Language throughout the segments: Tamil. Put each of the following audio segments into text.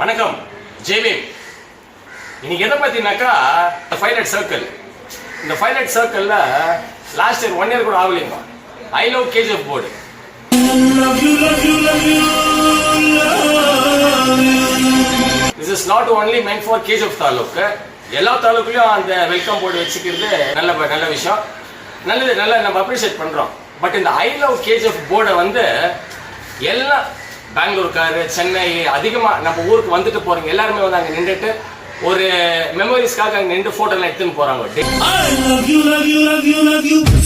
வணக்கம் ஜெய்வேம் இன்னைக்கு எதை பார்த்தீங்கன்னாக்கா இந்த ஃபைலட் சர்க்கிள் இந்த ஃபைலட் சர்க்கிள்ல லாஸ்ட் இயர் ஒன் இயர் கூட ஆகலைங்க. I love KGF board this is not only meant for KGF taluk. எல்லா தாலுக்குலையும் அந்த வெல்கம் போர்டு வச்சுக்கிறது நல்ல நல்ல விஷயம். நல்லது நல்லா நம்ம அப்ரிஷியேட் பண்ணுறோம் பட் இந்த ஐ லவ் கேஜிஎஃப் போர்டை வந்து எல்லாம் பெங்களூர்காரு சென்னை அதிகமா நம்ம ஊருக்கு வந்துட்டு போறவங்க எல்லாருமே வந்து அங்க நின்றுட்டு ஒரு மெமரிஸ்க்காக அங்க நின்று போட்டோ எல்லாம் எடுத்துன்னு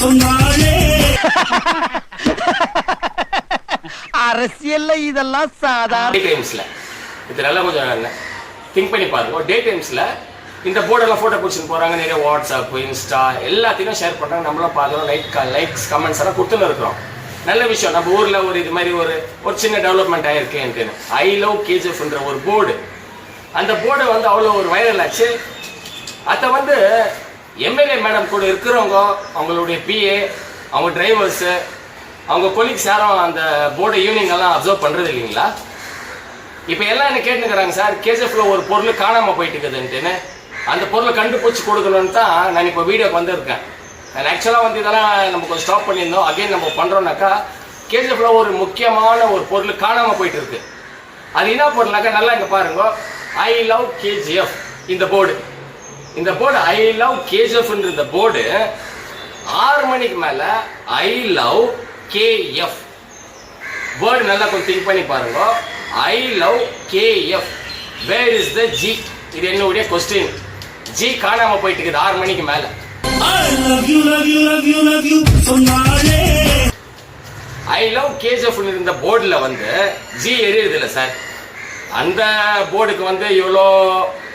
சொன்னாலே அரசியல்ல இதெல்லாம் சாதாரண டே டைம்ஸ்ல இது நல்லா கொஞ்சம் திங்க் பண்ணி பாருங்க. டே டைம்ஸ்ல இந்த போர்டெல்லாம் போட்டோ பிடிச்சிட்டு போறாங்க. நிறைய வாட்ஸ்அப் இன்ஸ்டா எல்லாத்தையும் ஷேர் பண்றாங்க. நம்மளும் பார்க்குறோம். லைக் லைக்ஸ் கமெண்ட்ஸ் எல்லாம் கொடுத்துன்னு இருக்கிறோம். நல்ல விஷயம். நம்ம ஊர்ல ஒரு இது மாதிரி ஒரு ஒரு சின்ன டெவலப்மெண்ட் ஆயிருக்கு ஐ லவ் கேஜிஎஃப்ன்ற ஒரு போர்டு அந்த போர்டை வந்து அவ்வளோ ஒரு வைரல் ஆச்சு. அதை வந்து எம்எல்ஏ மேடம் கூட இருக்கிறவங்க அவங்களுடைய பிஏ அவங்க டிரைவர்ஸு அவங்க கொலீக்ஸ் யாரும் அந்த போர்டு ஈவினிங் எல்லாம் அப்சர்வ் பண்றது இல்லைங்களா? இப்போ எல்லாம் என்ன கேட்டுக்கிறாங்க சார் கேஜிஎஃப்ல ஒரு பொருள் காணாம போயிட்டு இருக்குதுன்ட்டுன்னு. அந்த பொருளை கண்டுபிடிச்சு கொடுக்கணும்னு தான் நான் இப்போ வீடியோக்கு வந்திருக்கேன். அண்ட் ஆக்சுவலாக வந்து இதெல்லாம் நம்ம கொஞ்சம் ஸ்டாப் பண்ணியிருந்தோம். அகைன் நம்ம பண்ணுறோம்னாக்கா கேஜிஎஃப்ல ஒரு முக்கியமான ஒரு பொருள் காணாமல் போயிட்டு இருக்கு அது என்ன பொருள்னாக்கா நல்லா இங்கே பாருங்க. ஐ லவ் கேஜிஎஃப் இந்த போர்டு இந்த போர்டு ஐ லவ் கேஜிஎஃப்ன்ற இந்த போர்டு ஆறு மணிக்கு மேலே ஐ லவ் கேஎஃப் வேர்டு நல்லா கொஞ்சம் திங்க் பண்ணி பாருங்க. I love KF where is the G இது என்னுடைய கொஸ்டின் ஜி காணாமல் போயிட்டு இருக்குது ஆறு மணிக்கு மேலே. ஐ லவ் கேஜிஎஃப் இருந்த போர்டில் வந்து ஜி எரியுது இல்லை சார் அந்த போர்டுக்கு வந்து இவ்வளோ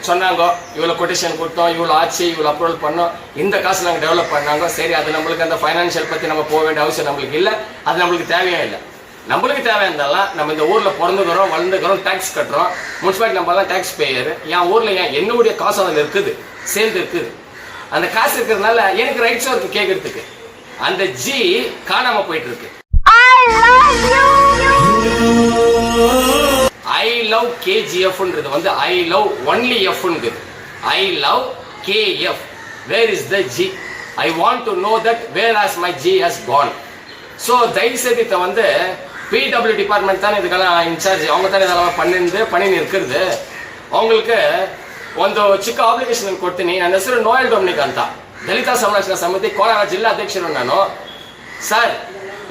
சொன்னாங்க இவ்வளோ கொட்டேஷன் கொடுத்தோம் இவ்வளோ ஆச்சு இவ்வளோ அப்ரூவல் பண்ணோம். இந்த காசு நாங்கள் டெவலப் பண்ணாங்க. சரி அது நம்மளுக்கு அந்த ஃபைனான்ஷியல் பற்றி நம்ம போக வேண்டிய அவசியம் நம்மளுக்கு இல்லை. அது நம்மளுக்கு தேவையே இல்லை. நம்மளுக்கு தேவை இருந்தாலும் நம்ம இந்த ஊரில் பிறந்துக்கிறோம் வளர்ந்துக்கிறோம் டேக்ஸ் கட்டுறோம். முனிசிபாலிட்டி நம்ம தான் டேக்ஸ் பேயர் என் ஊரில் ஏன் என்னுடைய காசு அதில் இருக்குது சேர்ந்து இருக்குது. அந்த காசு இருக்கிறதுனால எனக்கு ரைட்ஸும் இருக்கு கேட்கறதுக்கு அந்த ஜி காணாம போயிட்டு இருக்கு ஐ லவ் கேஜிஎஃப்ன்றது வந்து I love only எஃப்ன்றது I love KF where is the G I want to know that where has my G has gone so தயவுசெய்து இதை வந்து பிடபிள்யூ டிபார்ட்மெண்ட் தானே இதுக்கெல்லாம் இன்சார்ஜ் அவங்க தானே இதெல்லாம் பண்ணிருந்து பண்ணின்னு இருக்கிறது. அவங்களுக்கு ಒಂದು ಚಿಕ್ಕ ಅಪ್ಲಿಕೇಶನ್ ಕೊಡ್ತೀನಿ. ನನ್ನ ಹೆಸರು ನೋಯಲ್ ಡೊಮ್ನಿಕ್ ಅಂತ. ದಲಿತ ಸಂರಕ್ಷಣಾ ಸಮಿತಿ, ಕೋಲಾರ ಜಿಲ್ಲಾ ಅಧ್ಯಕ್ಷರು ನಾನು. ಸರ್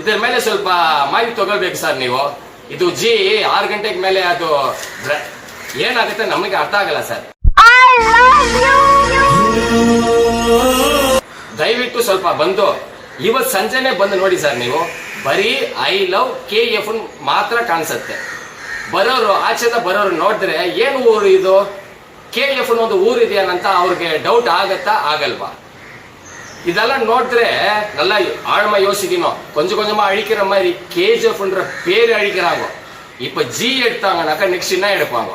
ಇದರ ಮೇಲೆ ಸ್ವಲ್ಪ ಮಾಹಿತಿ ತಗೊಳ್ಬೇಕು ಸರ್ ನೀವು. ಇದು ಜಿ ಆರು ಗಂಟೆಗೆ ಮೇಲೆ ಅದು ಏನಾಗುತ್ತೆ ನಮಗೆ ಅರ್ಥ ಆಗಲ್ಲ ಸರ್ ದಯವಿಟ್ಟು ಸ್ವಲ್ಪ ಬಂದು ಇವತ್ತು ಸಂಜೆನೆ ಬಂದು ನೋಡಿ ಸರ್ ನೀವು. ಬರೀ ಐ ಲವ್ ಕೆ ಎಫ್ ಮಾತ್ರ ಕಾಣಿಸುತ್ತೆ. ಬರೋರು ಆಚೆದ ಬರೋರು ನೋಡಿದ್ರೆ ಏನು ಊರು ಇದು? ಕೆ ಎಫ್ ಒಂದು ಊರು ಇದೆಯನ್ನಂತ ಅವ್ರಿಗೆ ಡೌಟ್ ಆಗತ್ತಾ ಆಗಲ್ವಾ இதெல்லாம் நோட்டுற நல்லா ஆழமா யோசிக்கணும் கொஞ்சம் கொஞ்சமா அழிக்கிற மாதிரி கேஜிஎஃப்ன்ற பேர் அழிக்கிறாங்க இப்ப ஜி எடுத்தாங்கனாக்கா நெக்ஸ்ட் என்ன எடுப்பாங்க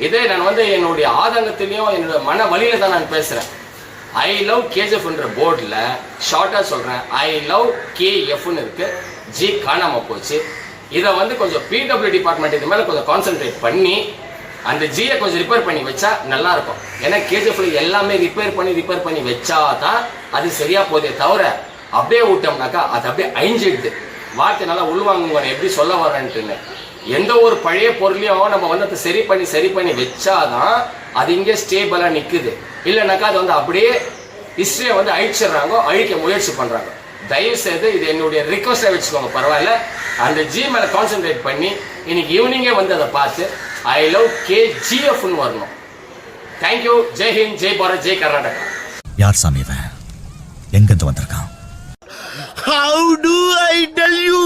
இதே நான் வந்து என்னுடைய ஆதங்கத்திலையும் என்னோட மன வழியில தான் நான் பேசுறேன் ஐ லவ் கேஜிஎஃப்ன்ற போர்டில் ஷார்ட்டா சொல்றேன் ஐ லவ் கேஎஃப்னு இருக்கு ஜி காணாம போச்சு இதை வந்து கொஞ்சம் பிடபிள்யூ டிபார்ட்மெண்ட் இது மேல கொஞ்சம் கான்சென்ட்ரேட் பண்ணி அந்த ஜியை கொஞ்சம் ரிப்பேர் பண்ணி வச்சா நல்லா இருக்கும் ஏன்னா கேஜிஎஃப்ல எல்லாமே ரிப்பேர் பண்ணி ரிப்பேர் பண்ணி வச்சா தான் அது சரியா போதே தவிர அப்படியே விட்டோம்னாக்கா அது அப்படியே அழிஞ்சிடுது. வார்த்தை நல்லா உள்வாங்குங்க எப்படி சொல்ல வரேன்ட்டுன்னு எந்த ஒரு பழைய பொருளையும் நம்ம வந்து அதை சரி பண்ணி சரி பண்ணி வச்சாதான் அது இங்கே ஸ்டேபிளாக நிற்குது இல்லைனாக்கா அது வந்து அப்படியே ஹிஸ்டரியை வந்து அழிச்சிடுறாங்க அழிக்க முயற்சி பண்ணுறாங்க தயவு செய்து இது என்னுடைய ரிக்வஸ்டை வச்சுக்கோங்க பரவாயில்ல. அந்த ஜி மேலே கான்சென்ட்ரேட் பண்ணி இன்னைக்கு ஈவினிங்கே வந்து அதை பார்த்து ஐ லவ் கே ஜிஎஃப்னு வரணும். தேங்க்யூ ஜெய் ஹிந்த் ஜெய் பாரத் ஜெய் கர்நாடகா யார் சாமி இவன்? எங்கிருந்து வந்திருக்கான்? How do I tell you?